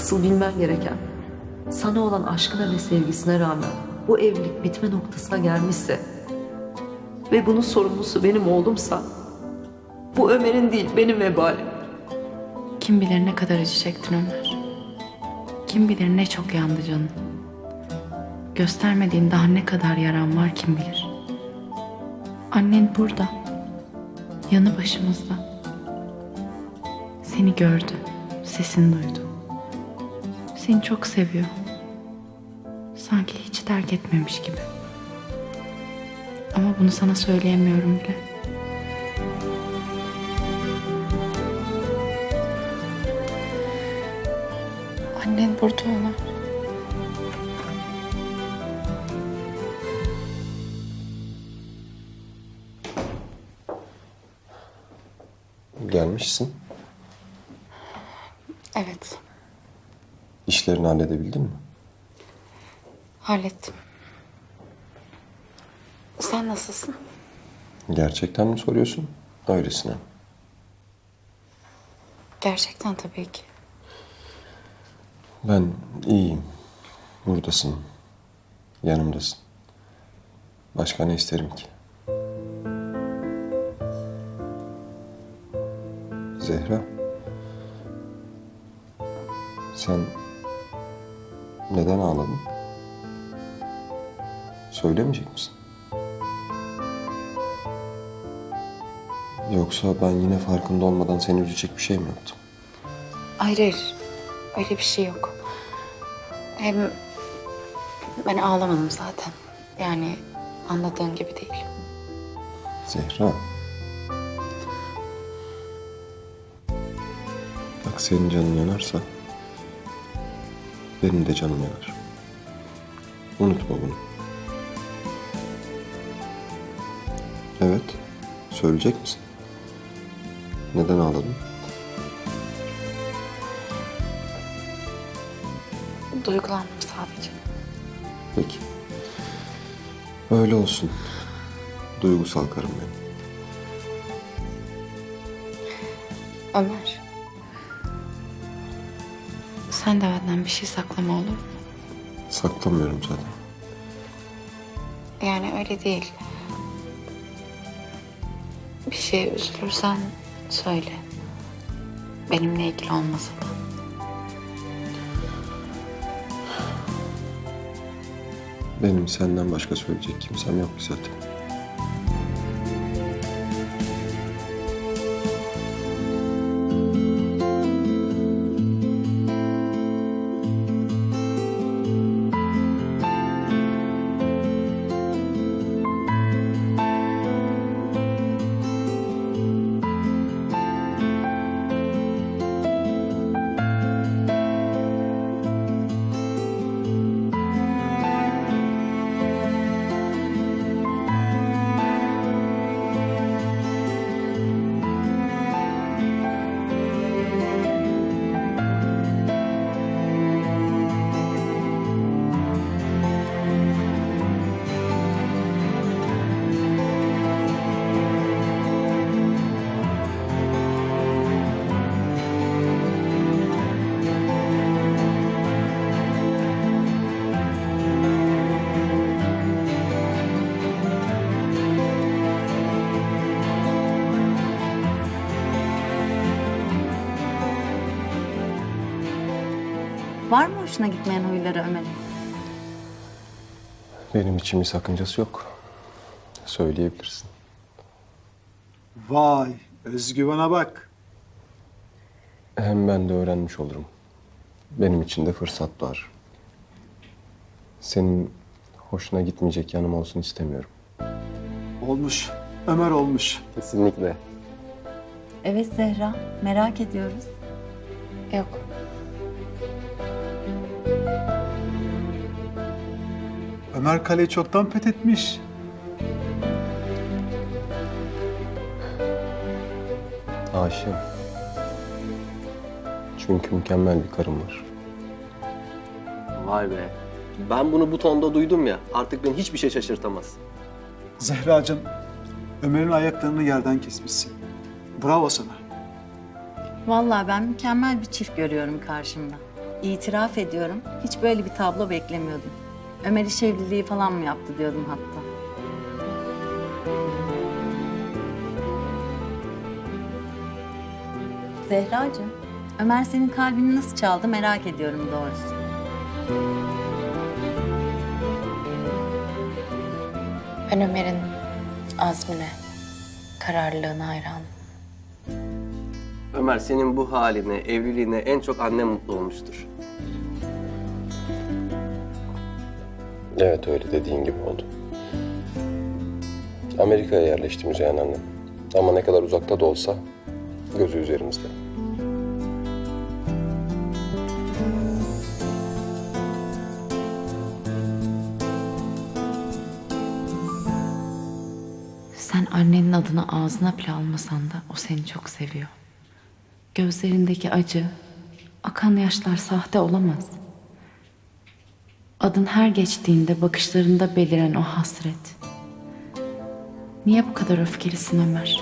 Asıl bilmen gereken sana olan aşkına ve sevgisine rağmen bu evlilik bitme noktasına gelmişse ve bunun sorumlusu benim oğlumsa bu Ömer'in değil benim vebalim. Kim bilir ne kadar acı çektin Ömer. Kim bilir ne çok yandı canın. Göstermediğin daha ne kadar yaran var kim bilir. Annen burada. Yanı başımızda. Seni gördü. Sesini duydu. Seni çok seviyor. Sanki hiç terk etmemiş gibi. Ama bunu sana söyleyemiyorum bile. Annen burada Ömer. Gelmişsin. Evet, İşlerini halledebildin mi? hallettim. Sen nasılsın? Gerçekten mi soruyorsun? Öylesine. Gerçekten tabii ki. Ben iyiyim. Buradasın. Yanımdasın. Başka ne isterim ki? Zehra. Sen neden ağladın? Söylemeyecek misin? Yoksa ben yine farkında olmadan seni üzecek bir şey mi yaptım? Hayır hayır, öyle bir şey yok. Hem ben ağlamadım zaten. Yani anladığın gibi değil. Zehra. Bak senin canın yanarsa benim de canım yanar. Unutma bunu. Evet. Söyleyecek misin? Neden ağladın? Duygulandım sadece. Peki. Öyle olsun. Duygusal karım benim. Ömer. Sen de benden bir şey saklama olur mu? Saklamıyorum zaten. Yani öyle değil. Bir şeye üzülürsen söyle. Benimle ilgili olmasa da. Benim senden başka söyleyecek kimsem yok ki zaten. Var mı hoşuna gitmeyen huyları Ömer'in? Benim için bir sakıncası yok. Söyleyebilirsin. Vay, özgüvene bak. Hem ben de öğrenmiş olurum. Benim için de fırsat var. Senin hoşuna gitmeyecek yanım olsun istemiyorum. Olmuş. Ömer olmuş. Kesinlikle. Evet Zehra, merak ediyoruz. Yok. Ömer kaleyi çoktan fethetmiş. Aşığım. Çünkü mükemmel bir karım var. Vay be. Ben bunu bu tonda duydum ya. Artık beni hiçbir şey şaşırtamaz. Zehracığım, Ömer'in ayaklarını yerden kesmişsin. Bravo sana. Vallahi ben mükemmel bir çift görüyorum karşımda. İtiraf ediyorum. Hiç böyle bir tablo beklemiyordum. Ömer iş evliliği falan mı yaptı diyordum hatta. Zehracığım, Ömer senin kalbini nasıl çaldı merak ediyorum doğrusu. Ben Ömer'in azmine, kararlılığına hayranım. Ömer senin bu haline, evliliğine en çok annem mutlu olmuştur. Evet öyle dediğin gibi oldu. Amerika'ya yerleşti Müzeyyen annem. Ama ne kadar uzakta da olsa gözü üzerimizde. Sen annenin adını ağzına bile almasan da o seni çok seviyor. Gözlerindeki acı, akan yaşlar sahte olamaz. Adın her geçtiğinde bakışlarında beliren o hasret. Niye bu kadar öfkelisin Ömer?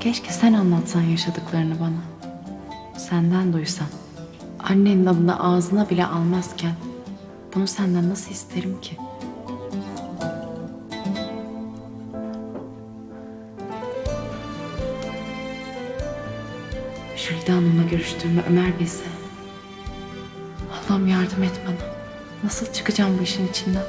Keşke sen anlatsan yaşadıklarını bana. Senden duysam. Annenin adını ağzına bile almazken bunu senden nasıl isterim ki? Jülide Hanım'la görüştüğümü Ömer bilse. Allah'ım yardım et bana. Nasıl çıkacağım bu işin içinden?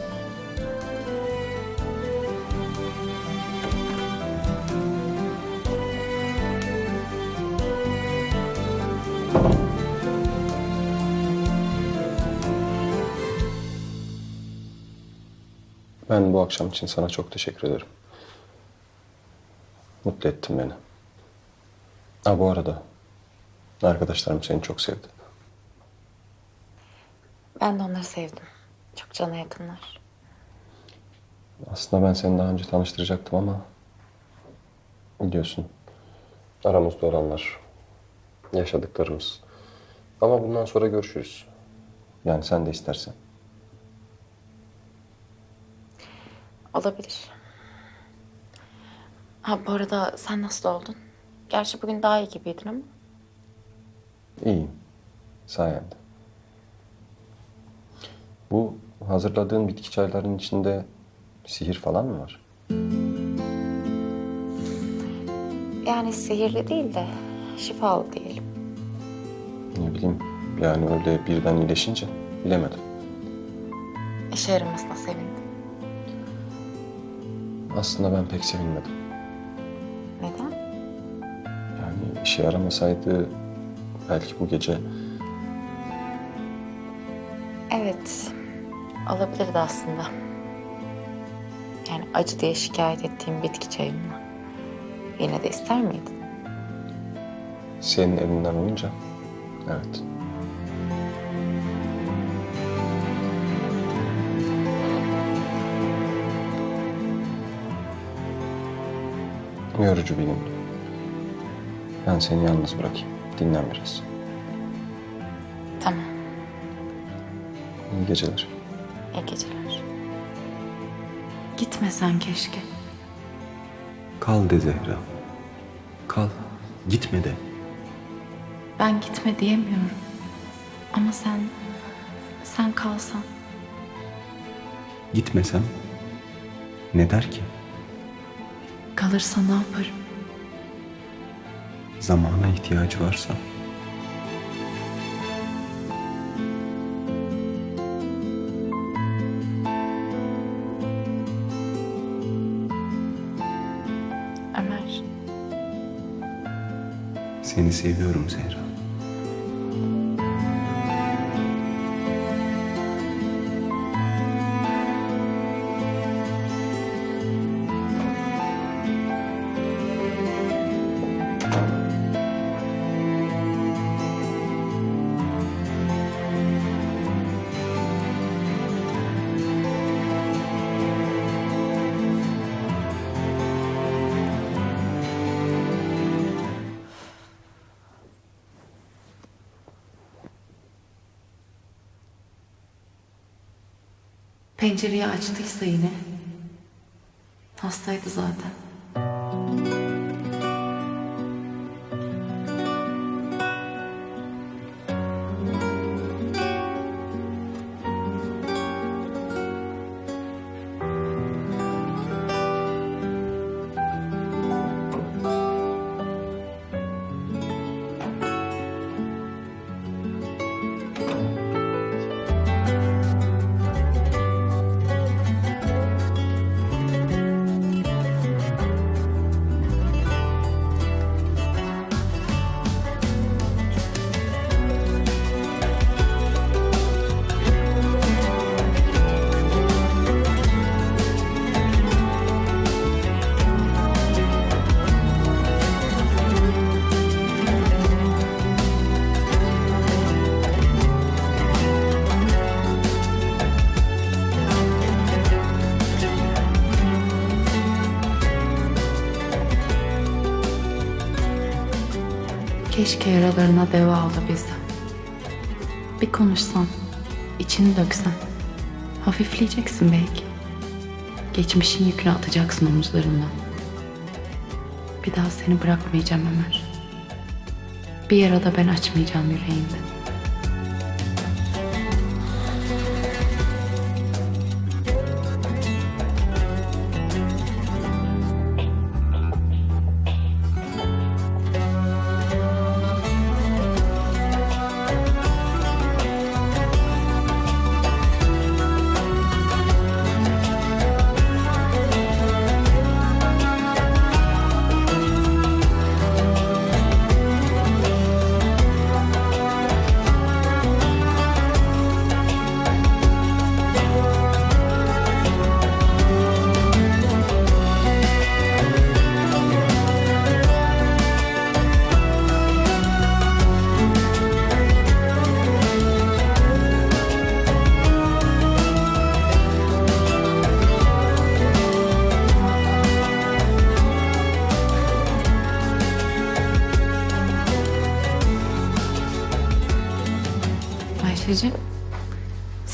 Ben bu akşam için sana çok teşekkür ederim. Mutlu ettin beni. Ha bu arada arkadaşlarım seni çok sevdi. Ben de onları sevdim. Çok cana yakınlar. Aslında ben seni daha önce tanıştıracaktım ama biliyorsun aramızda olanlar, yaşadıklarımız. Ama bundan sonra görüşürüz. Yani sen de istersen. Olabilir. Ha bu arada sen nasıl oldun? Gerçi bugün daha iyi gibiydin ama. İyiyim. Sayende. Bu hazırladığın bitki çaylarının içinde sihir falan mı var? Yani sihirli değil de şifalı diyelim. Ne bileyim yani öyle birden iyileşince bilemedim. İşe yaramasına sevindim. Aslında ben pek sevinmedim. Neden? Yani işe yaramasaydı belki bu gece Evet, olabilirdi aslında. Yani acı diye şikayet ettiğim bitki çayımla. Yine de ister miydin? senin elinden olunca evet. Yorucu bir gündü. Ben seni yalnız bırakayım. Dinlen biraz. Tamam, İyi geceler. iyi geceler. Gitmesen keşke. Kal de Zehra. Kal. Gitme de. Ben gitme diyemiyorum. Ama sen, sen kalsan. Gitmesem ne der ki? Kalırsa ne yaparım? Zamana ihtiyacı varsa Ömer, seni seviyorum Zehra. Pencereyi açtıysa yine. Hastaydı zaten. Keşke yaralarına deva olabilsem. Bir konuşsan, içini döksen. Hafifleyeceksin belki. Geçmişin yükünü atacaksın omuzlarından. Bir daha seni bırakmayacağım Ömer. Bir yara da ben açmayacağım yüreğinde.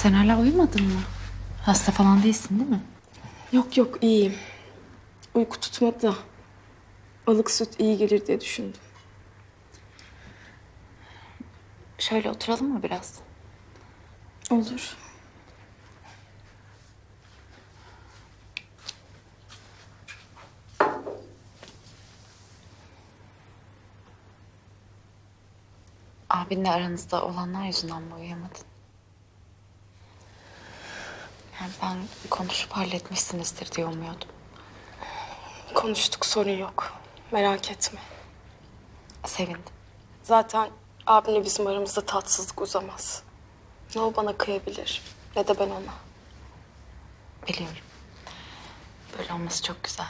Sen hala uyumadın mı? Hasta falan değilsin değil mi? Yok yok iyiyim. Uyku tutmadı da ılık süt iyi gelir diye düşündüm. Şöyle oturalım mı biraz? Olur. Abinle aranızda olanlar yüzünden mi uyuyamadın? Ben konuşup halletmişsinizdir diye umuyordum. Konuştuk sorun yok. Merak etme. Sevindim. Zaten abimle bizim aramızda tatsızlık uzamaz. Ne o bana kıyabilir ne de ben ona. Biliyorum. Böyle olması çok güzel.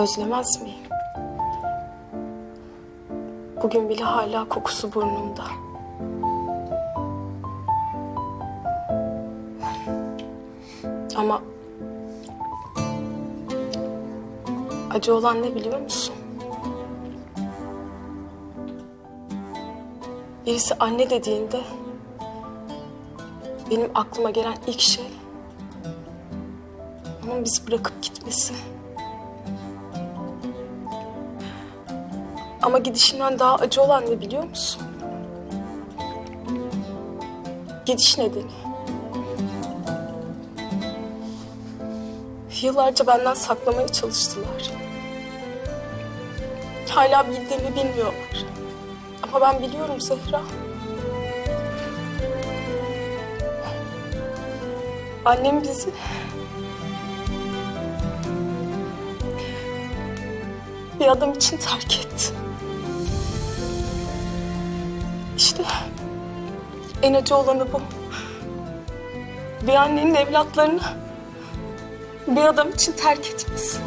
Özlemez miyim? Bugün bile hala kokusu burnumda. Ama acı olan ne biliyor musun? Birisi anne dediğinde benim aklıma gelen ilk şey onun bizi bırakıp gitmesi. Ama gidişinden daha acı olan ne biliyor musun? Gidiş nedeni. Yıllarca benden saklamaya çalıştılar. Hala bildiğimi bilmiyorlar. Ama ben biliyorum Zehra. Annem bizi bir adam için terk etti. İşte en acı olanı bu. Bir annenin evlatlarını bir adam için terk etmesi.